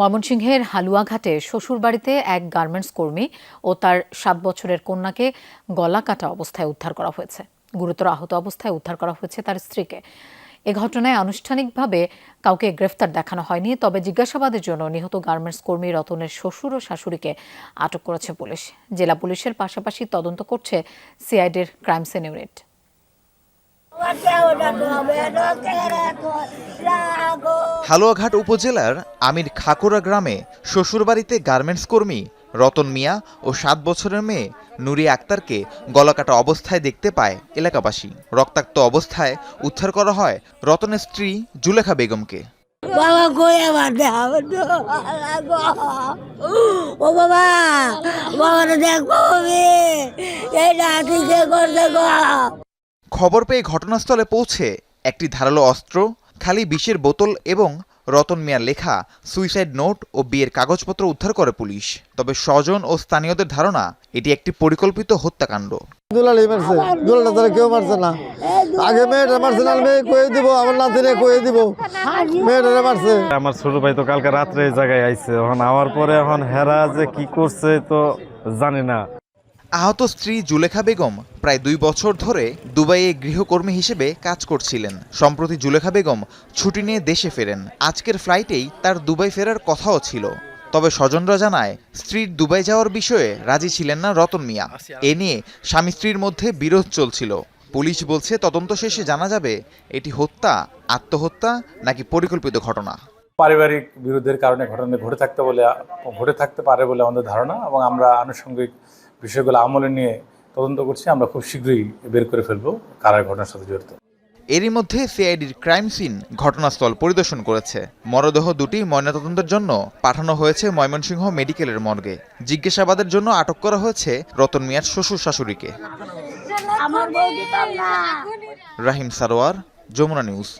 ময়মনসিংহের হালুয়াঘাটে শ্বশুরবাড়িতে এক গার্মেন্টস কর্মী ও তার সাত বছরের কন্যাকে গলা কাটা অবস্থায় উদ্ধার করা হয়েছে। গুরুতর আহত অবস্থায় উদ্ধার করা হয়েছে তার স্ত্রীকে। এ ঘটনায় আনুষ্ঠানিকভাবে কাউকে গ্রেফতার দেখানো হয়নি, তবে জিজ্ঞাসাবাদের জন্য নিহত গার্মেন্টস কর্মী রতনের শ্বশুর ও শাশুড়িকে আটক করেছে পুলিশ। জেলা পুলিশের পাশাপাশি তদন্ত করছে সিআইডির ক্রাইম সিন ইউনিট হালুয়াঘাট উপজেলার আমির খাকুরা গ্রামে শ্বশুরবাড়িতে গার্মেন্টস কর্মী রতন মিয়া ও সাত বছরের মেয়ে নুরি আক্তারকে গলাকাটা অবস্থায় দেখতে পায় এলাকাবাসী। রক্তাক্ত অবস্থায় উদ্ধার করা হয় রতনের স্ত্রী জুলেখা বেগমকে। বাবা খবর পেয়ে ঘটনাস্থলে পৌঁছে একটি ধারালো অস্ত্র খালি বিষের বোতল এবং রতন মিয়ার লেখা সুইসাইড নোট ও বিয়ের কাগজপত্র উদ্ধার করে পুলিশ। তবে স্বজন ও স্থানীয়দের ধারণা এটি একটি পরিকল্পিত হত্যাকাণ্ড। দুলালি মারছে। দুলাটা তারা কেউ মারছে না। আগে মেয়েটা মারছে না মেয়ে কয়ে দিব আমার নাতিরে কয়ে দিব। মেয়েটারে মারছে। আমার ছোট ভাই তো কালকে রাত্রে এই জায়গায় আইছে। এখন আওয়ার পরে এখন হেরা যে কি করছে তো জানি না। আহত স্ত্রী জুলেখা বেগম প্রায় দুই বছর ধরে দুবাইয়ে গৃহকর্মী হিসেবে কাজ করছিলেন। সম্প্রতি জুলেখা বেগম ছুটি নিয়ে দেশে ফেরেন। আজকের ফ্লাইটেই তার দুবাই ফেরার কথাও ছিল। তবে স্বজনরা জানায় স্ত্রীর দুবাই যাওয়ার বিষয়ে রাজি ছিলেন না রতন মিয়া। এ নিয়ে স্বামী স্ত্রীর মধ্যে বিরোধ চলছিল। পুলিশ বলছে, তদন্ত শেষে জানা যাবে, এটি হত্যা, আত্মহত্যা নাকি পরিকল্পিত ঘটনা। পারিবারিক বিরোধের কারণে ঘটনা ঘটে থাকতে বলে, ঘটে থাকতে পারে বলে আমাদের ধারণা এবং আমরা আনুষঙ্গিক বিষয়গুলো আমলে নিয়ে তদন্ত করছি আমরা খুব শীঘ্রই বের করে ফেলব কারা ঘটনার সাথে জড়িত। এরই মধ্যে সিআইডির ক্রাইম সিন ঘটনাস্থল পরিদর্শন করেছে। মরদেহ দুটি ময়নাতদন্তের জন্য পাঠানো হয়েছে ময়মনসিংহ মেডিকেলের মর্গে। জিজ্ঞাসাবাদের জন্য আটক করা হয়েছে রতন মিয়ার শ্বশুর শাশুড়িকে। রাহিম সারোয়ার যমুনা নিউজ।